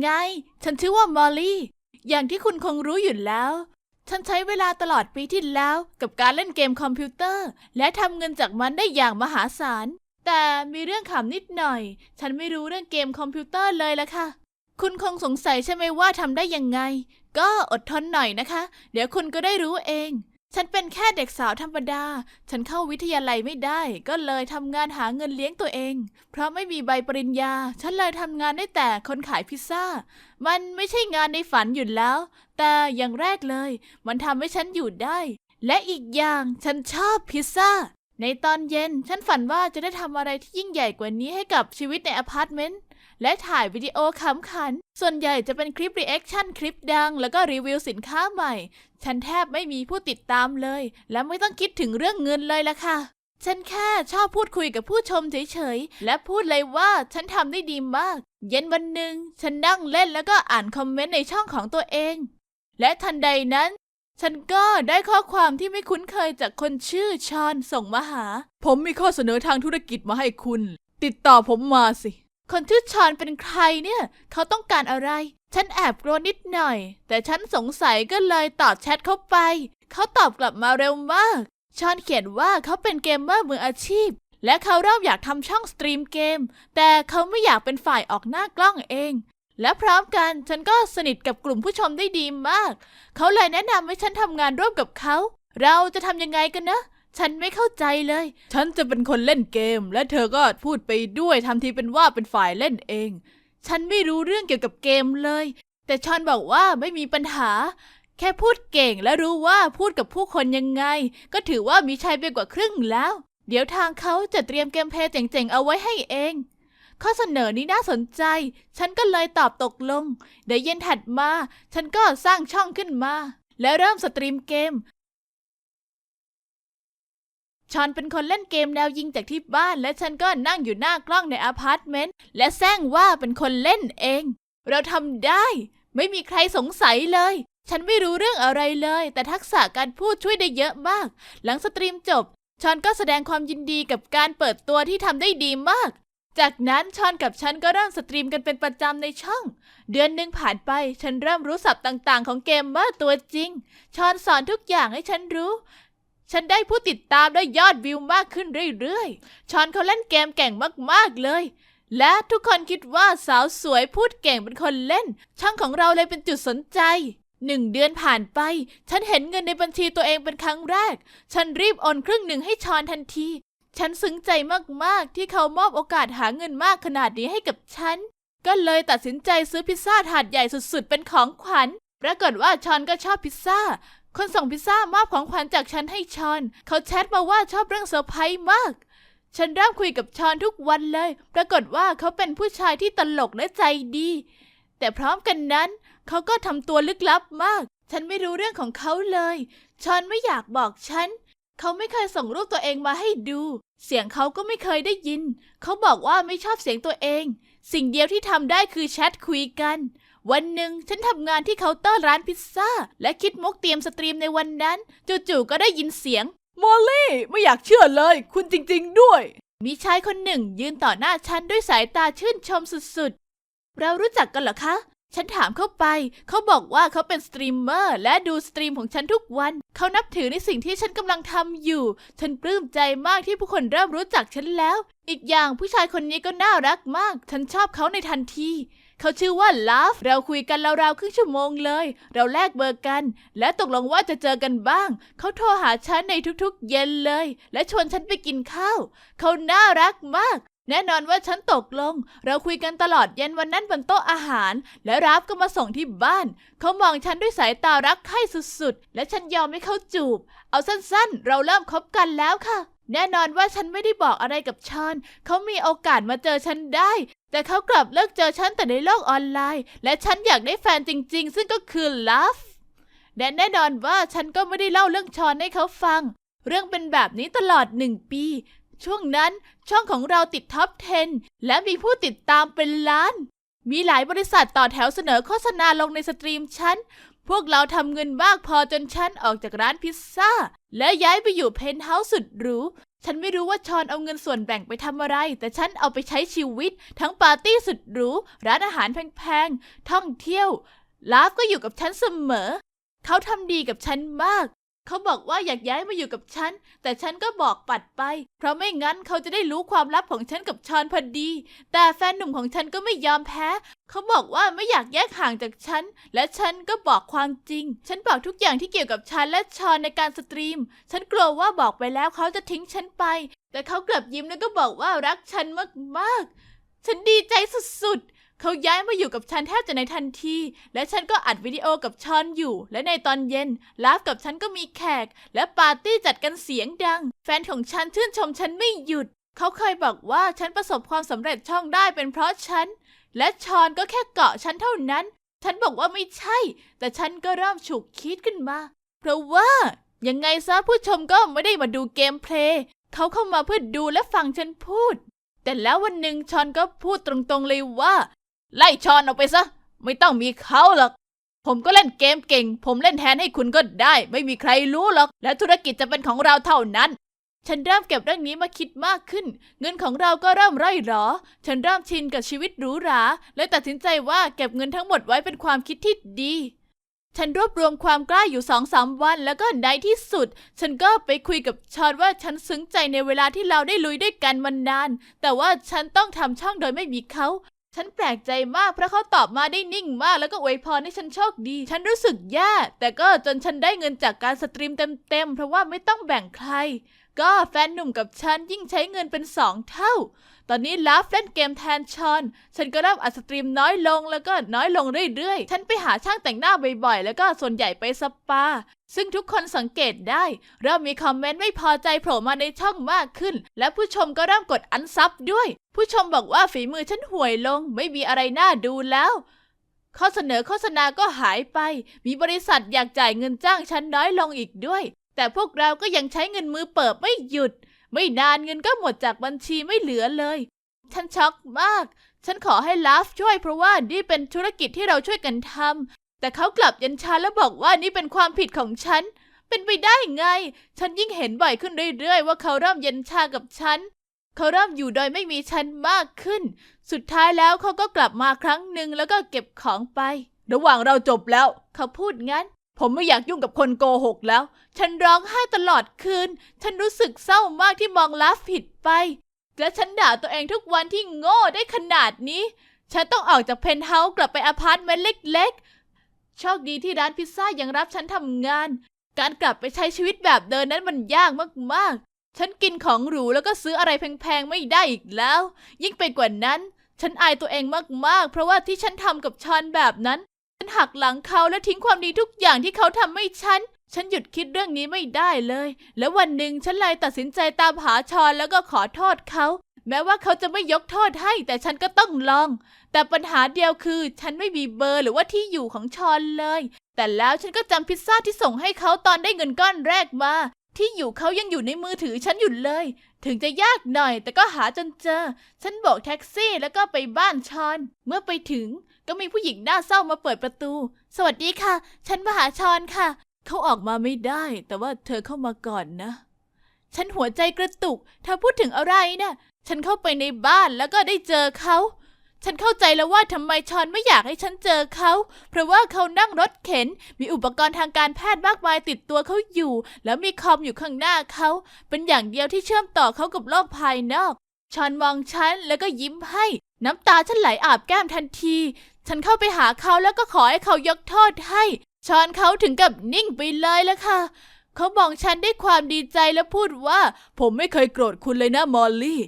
ไง ฉันชื่อว่ามอลลี่ อย่างที่คุณคงรู้อยู่แล้ว ฉันใช้เวลาตลอดปีที่แล้วกับการเล่นเกมคอมพิวเตอร์ และทำเงินจากมันได้อย่างมหาศาล แต่มีเรื่องขำนิดหน่อย ฉันไม่รู้เรื่องเกมคอมพิวเตอร์เลยละค่ะ คุณคงสงสัยใช่ไหมว่าทำได้ยังไง ก็อดทนหน่อยนะคะ เดี๋ยวคุณก็ได้รู้เอง ฉันเป็นแค่เด็กสาวธรรมดา ฉันเข้าวิทยาลัยไม่ได้ ก็เลยทำงานหาเงินเลี้ยงตัวเอง เพราะไม่มีใบปริญญา ฉันเลยทำงานได้แต่คนขายพิซซ่า มันไม่ใช่งานในฝันอยู่แล้ว แต่อย่างแรกเลย มันทำให้ฉันอยู่ได้ และอีกอย่างฉันชอบพิซซ่า ในตอนเย็น ฉันฝันว่าจะได้ทำอะไรที่ยิ่งใหญ่กว่านี้ให้กับชีวิตในอพาร์ตเมนต์ และถ่ายวิดีโอขำขัน ส่วนใหญ่จะเป็นคลิปรีแอคชั่นคลิปดัง แล้วก็รีวิวสินค้าใหม่ ฉันแทบไม่มีผู้ติดตามเลย และไม่ต้องคิดถึงเรื่องเงินเลยละค่ะ ฉันแค่ชอบพูดคุยกับผู้ชมเฉยๆ และพูดเลยว่าฉันทำได้ดีมาก เย็นวันหนึ่งฉันนั่งเล่นแล้วก็อ่านคอมเมนต์ในช่องของตัวเอง และทันใดนั้นฉันก็ได้ข้อความที่ไม่คุ้นเคยจากคนชื่อชอนส่งมาหา ผมมีข้อเสนอทางธุรกิจมาให้คุณ ติดต่อผมมาสิ คนชื่อชอนเป็นใครเนี่ย เขาต้องการอะไร ฉันแอบกลัวนิดหน่อย แต่ฉันสงสัยก็เลยตอบแชทเข้าไป เขาตอบกลับมาเร็วมาก ชอนเขียนว่าเขาเป็นเกมเมอร์มืออาชีพ และเขาเริ่มอยากทำช่องสตรีมเกม แต่เขาไม่อยากเป็นฝ่ายออกหน้ากล้องเอง และพร้อมกันฉันก็สนิทกับกลุ่มผู้ชมได้ดีมาก เขาเลยแนะนำให้ฉันทำงานร่วมกับเขา เราจะทำยังไงกันนะ ฉันไม่เข้าใจเลย ฉันจะเป็นคนเล่นเกม และเธอก็พูดไปด้วยทำทีเป็นว่าเป็นฝ่ายเล่นเอง ฉันไม่รู้เรื่องเกี่ยวกับเกมเลย แต่ชอนบอกว่าไม่มีปัญหา แค่พูดเก่งและรู้ว่าพูดกับผู้คนยังไง ก็ถือว่ามีชัยไปกว่าครึ่งแล้ว เดี๋ยวทางเขาจะเตรียมเกมเพลย์เจ๋งๆเอาไว้ให้เอง ข้อเสนอนี้น่าสนใจ ฉันก็เลยตอบตกลง เดี๋ยวเย็นถัดมา ฉันก็สร้างช่องขึ้นมา และเริ่มสตรีมเกม ชอนเป็นคนเล่นเกมแนวยิงจากที่บ้าน และฉันก็นั่งอยู่หน้ากล้องในอพาร์ตเมนต์และแซงว่าเป็นคนเล่นเอง เราทำได้ ไม่มีใครสงสัยเลย ฉันไม่รู้เรื่องอะไรเลย แต่ทักษะการพูดช่วยได้เยอะมาก หลังสตรีมจบชอนก็แสดงความยินดีกับการเปิดตัวที่ทำได้ดีมาก จากนั้นชอนกับฉันก็เริ่มสตรีมกันเป็นประจำในช่อง เดือนหนึ่งผ่านไปฉันเริ่มรู้ศัพท์ต่างๆ ของเกมเมอร์ตัวจริง ชอนสอนทุกอย่างให้ฉันรู้ ฉันได้ผู้ติดตามและยอดวิวมากขึ้นเรื่อยๆ ชอนเขาเล่นเกมเก่งมากๆเลย และทุกคนคิดว่าสาวสวยพูดเก่งเป็นคนเล่น ช่องของเราเลยเป็นจุดสนใจหนึ่งเดือนผ่านไป ฉันเห็นเงินในบัญชีตัวเองเป็นครั้งแรก ฉันรีบโอนครึ่งหนึ่งให้ชอนทันที ฉันซึ้งใจมากๆ ที่เขามอบโอกาสหาเงินมากขนาดนี้ให้กับฉัน ก็เลยตัดสินใจซื้อพิซซ่าถาดใหญ่สุดๆ เป็นของขวัญ ปรากฏว่าชอนก็ชอบพิซซ่า คนส่งพิซซ่ามอบของขวัญจากฉันให้ชอน เขาแชทมาว่าชอบเรื่องเซอร์ไพรส์มาก ฉันเริ่มคุยกับชอนทุกวันเลย ปรากฏว่าเขาเป็นผู้ชายที่ตลกและใจดี แต่พร้อมกันนั้น เขาก็ทำตัวลึกลับมาก ฉันไม่รู้เรื่องของเขาเลย ชอนไม่อยากบอกฉัน เขาไม่เคยส่งรูปตัวเองมาให้ดู เสียงเขาก็ไม่เคยได้ยิน เขาบอกว่าไม่ชอบเสียงตัวเอง สิ่งเดียวที่ทำได้คือแชทคุยกัน วันหนึ่งฉันทำงานที่เคาน์เตอร์ร้านพิซซ่า และคิดมุกเตรียมสตรีมในวันนั้น จู่ๆก็ได้ยินเสียง มอลลี่ไม่อยากเชื่อเลย คุณจริง ๆ ด้วย มีชายคนหนึ่งยืนต่อหน้าฉันด้วยสายตาชื่นชมสุดๆ เรารู้จักกันเหรอคะ ฉันถามเข้าไป เขาบอกว่าเขาเป็นสตรีมเมอร์และดูสตรีมของฉันทุกวัน เขานับถือในสิ่งที่ฉันกำลังทำอยู่ ฉันปลื้มใจมากที่ผู้คนเริ่มรู้จักฉันแล้ว อีกอย่างผู้ชายคนนี้ก็น่ารักมาก ฉันชอบเขาในทันที เขาชื่อว่าลาฟเราคุยกันราวๆครึ่งชั่วโมงเลย เราแลกเบอร์กัน และตกลงว่าจะเจอกันบ้าง เขาโทรหาฉันในทุกๆ เย็นเลย และชวนฉันไปกินข้าว เขาน่ารักมาก แน่นอนว่าฉันตกลง เราคุยกันตลอดเย็นวันนั้นบนโต๊ะอาหาร และราฟก็มาส่งที่บ้าน เขามองฉันด้วยสายตารักใคร่สุดๆ และฉันยอมให้เขาจูบ เอาสั้นๆ เราเริ่มคบกันแล้วค่ะ แน่นอนว่าฉันไม่ได้บอกอะไรกับชอน เขามีโอกาสมาเจอฉันได้ แต่เขากลับเลิกเจอฉันแต่ในโลกออนไลน์ และฉันอยากได้แฟนจริง ๆ ซึ่งก็คือลาฟและแน่นอนว่าฉันก็ไม่ได้เล่าเรื่องชอนให้เขาฟัง เรื่องเป็นแบบนี้ตลอดหนึ่งปี ช่วงนั้นช่องของเราติดท็อป 10 และมีผู้ติดตามเป็นล้าน มีหลายบริษัทต่อแถวเสนอโฆษณาลงในสตรีมฉัน พวกเราทำเงินมากพอจนฉันออกจากร้านพิซซ่า และย้ายไปอยู่เพนท์เฮาส์สุดหรู ฉันไม่รู้ว่าชอนเอาเงินส่วนแบ่งไปทำอะไร แต่ฉันเอาไปใช้ชีวิต ทั้งปาร์ตี้สุดหรู ร้านอาหารแพงๆ ท่องเที่ยว ลาฟก็อยู่กับฉันเสมอ เขาทำดีกับฉันมาก เขาบอกว่าอยากย้ายมาอยู่กับฉัน แต่ฉันก็บอกปัดไป เพราะไม่งั้นเขาจะได้รู้ความลับของฉันกับชอนพอดี แต่แฟนหนุ่มของฉันก็ไม่ยอมแพ้ เขาบอกว่าไม่อยากแยกห่างจากฉัน และฉันก็บอกความจริง ฉันบอกทุกอย่างที่เกี่ยวกับฉันและชอนในการสตรีม ฉันกลัวว่าบอกไปแล้วเขาจะทิ้งฉันไป แต่เขากลับยิ้มแล้วก็บอกว่ารักฉันมากๆ ฉันดีใจสุดๆ เขาย้ายมาอยู่กับฉันแทบจะในทันที และฉันก็อัดวิดีโอกับชอนอยู่ และในตอนเย็นลาฟกับฉันก็มีแขก และปาร์ตี้จัดกันเสียงดัง แฟนของฉันชื่นชมฉันไม่หยุด เขาเคยบอกว่าฉันประสบความสำเร็จช่องได้เป็นเพราะฉัน และชอนก็แค่เกาะฉันเท่านั้น ฉันบอกว่าไม่ใช่ แต่ฉันก็เริ่มฉุกคิดขึ้นมา เพราะว่ายังไงซะผู้ชมก็ไม่ได้มาดูเกมเพลย์เขาเข้ามาเพื่อดูและฟังฉันพูด แต่แล้ววันหนึ่งชอนก็พูดตรงๆเลยว่า ไล่ชอนออกไปซะ ไม่ต้องมีเขาหรอก ผมก็เล่นเกมเก่ง ผมเล่นแทนให้คุณก็ได้ ไม่มีใครรู้หรอก และธุรกิจจะเป็นของเราเท่านั้น ฉันเริ่มเก็บเรื่องนี้มาคิดมากขึ้น เงินของเราก็เริ่มร่อยหรอ ฉันเริ่มชินกับชีวิตหรูหราและตัดสินใจว่าเก็บเงินทั้งหมดไว้เป็นความคิดที่ดี ฉันรวบรวมความกล้าอยู่สองสามวัน แล้วก็ในที่สุด ฉันก็ไปคุยกับชอนว่าฉันซึ้งใจในเวลาที่เราได้ลุยด้วยกันมานาน แต่ว่าฉันต้องทำช่องโดยไม่มีเขา ฉันแปลกใจมากเพราะเขาตอบมาได้นิ่งมากแล้วก็อวยพรให้ฉันโชคดี ฉันรู้สึกแย่แต่ก็จนฉันได้เงินจากการสตรีมเต็มๆ เพราะว่าไม่ต้องแบ่งใคร ก็แฟนหนุ่มกับฉันยิ่งใช้เงินเป็นสองเท่า ตอนนี้ลาฟเล่นเกมแทนชอน ฉันก็เริ่มอัดสตรีมน้อยลงแล้วก็น้อยลงเรื่อยๆ ฉันไปหาช่างแต่งหน้าบ่อยๆ แล้วก็ส่วนใหญ่ไปสปา ซึ่งทุกคนสังเกตได้ เริ่มมีคอมเมนต์ไม่พอใจโผล่มาในช่องมากขึ้น และผู้ชมก็เริ่มกดอันซับด้วย ผู้ชมบอกว่าฝีมือฉันห่วยลง ไม่มีอะไรน่าดูแล้ว ข้อเสนอโฆษณาก็หายไป มีบริษัทอยากจ่ายเงินจ้างฉันน้อยลงอีกด้วย แต่พวกเราก็ยังใช้เงินมือเปิบไม่หยุด ไม่นานเงินก็หมดจากบัญชีไม่เหลือเลย ฉันช็อกมาก ฉันขอให้ลาฟช่วยเพราะว่านี่เป็นธุรกิจที่เราช่วยกันทำแต่เขากลับยันชาแล้วบอกว่านี่เป็นความผิดของฉันเป็นไปได้ไง ฉันยิ่งเห็นบ่อยขึ้นเรื่อยๆ ว่าเขาเริ่มเย็นชากับฉัน เขาเริ่มอยู่โดยไม่มีฉันมากขึ้น สุดท้ายแล้วเขาก็กลับมาครั้งหนึ่งแล้วก็เก็บของไประหว่างเราจบแล้ว เขาพูดงั้น ผมไม่อยากยุ่งกับคนโกหกแล้ว ฉันร้องไห้ตลอดคืน ฉันรู้สึกเศร้ามากที่มองลาฟผิดไป และฉันด่าตัวเองทุกวันที่โง่ได้ขนาดนี้ ฉันต้องออกจากเพนท์เฮาส์กลับไปอพาร์ตเมนต์เล็กๆ โชคดีที่ร้านพิซซ่ายังรับฉันทำงาน การกลับไปใช้ชีวิตแบบเดินนั้นมันยากมาก ฉันกินของหรูแล้วก็ซื้ออะไรแพงๆไม่ได้อีกแล้ว ยิ่งไปกว่านั้น ฉันอายตัวเองมากๆ เพราะว่าที่ฉันทำกับชอนแบบนั้น ฉันหักหลังเขาและทิ้งความดีทุกอย่างที่เขาทำให้ฉัน ฉันหยุดคิดเรื่องนี้ไม่ได้เลย แล้ววันหนึ่งฉันเลยตัดสินใจตามหาชอนแล้วก็ขอโทษเขา แม้ว่าเขาจะไม่ยกโทษให้ แต่ฉันก็ต้องลอง แต่ปัญหาเดียวคือ ฉันไม่มีเบอร์หรือว่าที่อยู่ของชอนเลย แต่แล้วฉันก็จำพิซซ่าที่ส่งให้เขาตอนได้เงินก้อนแรกมา ที่อยู่เขายังอยู่ในมือถือฉันอยู่เลย ถึงจะยากหน่อยแต่ก็หาจนเจอ ฉันโบกแท็กซี่แล้วก็ไปบ้านชอน เมื่อไปถึงก็มีผู้หญิงหน้าเศร้ามาเปิดประตู สวัสดีค่ะ ฉันมาหาชอนค่ะ เขาออกมาไม่ได้ แต่ว่าเธอเข้ามาก่อนนะ ฉันหัวใจกระตุกเธอพูดถึงอะไรนะ่ะ ฉันเข้าไปในบ้านแล้วก็ได้เจอเขา ฉันเข้าใจแล้วว่าทำไมชอนไม่อยากให้ฉันเจอเขา เพราะว่าเขานั่งรถเข็น มีอุปกรณ์ทางการแพทย์มากมายติดตัวเขาอยู่ แล้วมีคอมอยู่ข้างหน้าเขา เป็นอย่างเดียวที่เชื่อมต่อเขากับโลกภายนอก ชอนมองฉันแล้วก็ยิ้มให้ น้ำตาฉันไหลอาบแก้มทันที ฉันเข้าไปหาเขาแล้วก็ขอให้เขายกโทษให้ ชอนเขาถึงกับนิ่งไปเลยละค่ะเขามองฉันด้วยความดีใจและพูดว่า ผมไม่เคยโกรธคุณเลยนะมอลลี่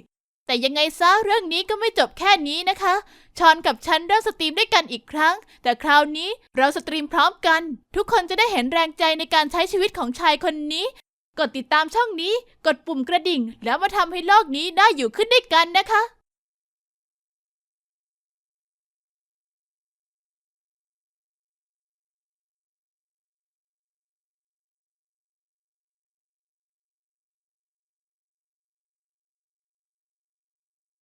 แต่ยังไงซะเรื่องนี้ก็ไม่จบแค่นี้นะคะ ชอนกับฉันเริ่มสตรีมด้วยกันอีกครั้ง แต่คราวนี้เราสตรีมพร้อมกัน ทุกคนจะได้เห็นแรงใจในการใช้ชีวิตของชายคนนี้ กดติดตามช่องนี้ กดปุ่มกระดิ่ง แล้วมาทำให้โลกนี้ได้อยู่ขึ้นด้วยกันนะคะ